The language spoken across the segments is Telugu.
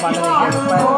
把这个。烟了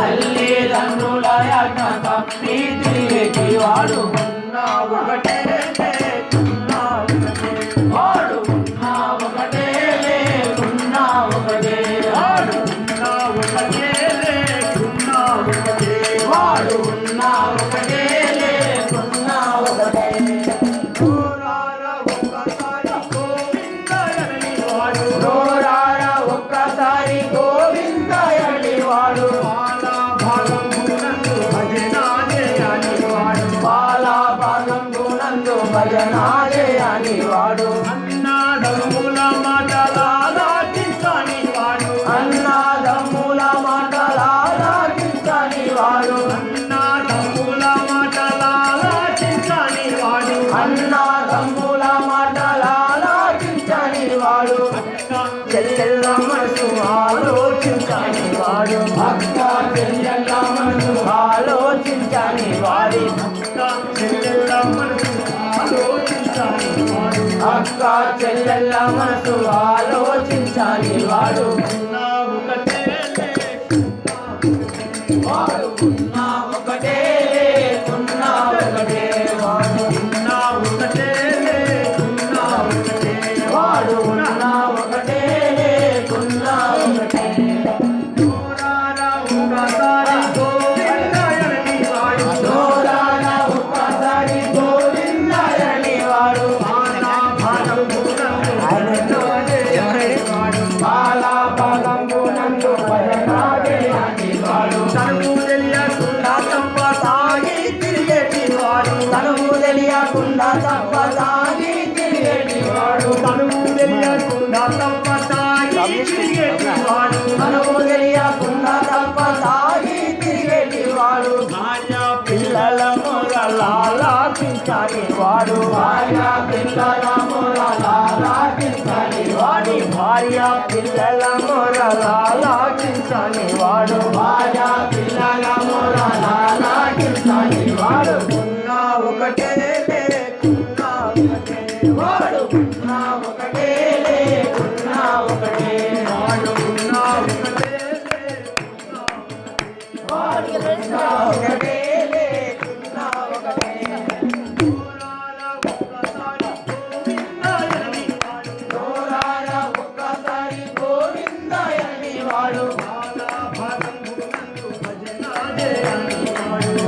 తల్లిదండ్రుల యజ్ఞ తప్పి తిరిగి వాడు ఉన్న ఒకటే? భజనాయే అని వాడు. అన్నాడమ్ముల మాటలాడాకిస్తాని వాడు. అన్నాడమ్ముల మాటలాడాకిస్తాని వాడు. అన్నాడమ్ముల మాటలాడాకిస్తాని వాడు. అన్నాడమ్ముల మాటలాడాకిస్తాని వాడు. చెల్లెల్లమసు ఆలోచించని వాడు. భక్త చెల్లెల్లమసు ఆలోచించని వాడి. అక్క చెల్లెళ్ళ మనసు ఆలోచించాలి వాడు వాడుకున్నా ఒకటే లేకున్నా ఒకటే వాడుకున్నా ఒకటే లేకున్నా ఒకటే వాడుకున్నా ఒకటే లేకున్నా ఒకటే తప్పతాయి తిరిగేటివాడు తనువు తెలియకుండా తప్పతాయి తిరిగేటివాడు పిల్లల మొరలాపించని వాడు భార్య పిల్లల మొరలాపించని వాడి. భార్య పిల్లల మొరలాపించని వాడు భార్య పిల్లల మొరలాపించని వాడు ఉన్న ఒకటే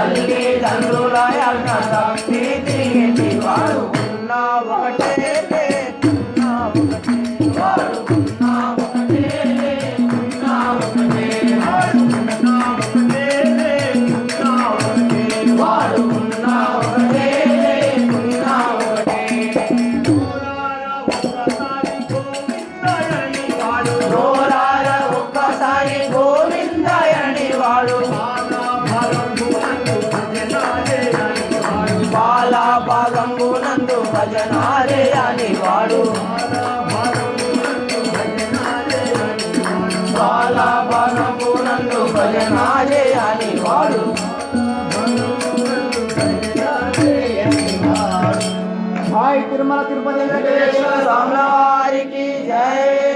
తల్లి తండ్రుల అన్న తప్పి తిరిగి వాడు ఉన్నావా? భజనారే అని వాడు. బాలా బాణపు నన్ను భజనారే అని వాడు. హాయ్ తిరుమల తిరుపతి వెంకటేశ్వర వెంకటేశ్వర వారికి జై.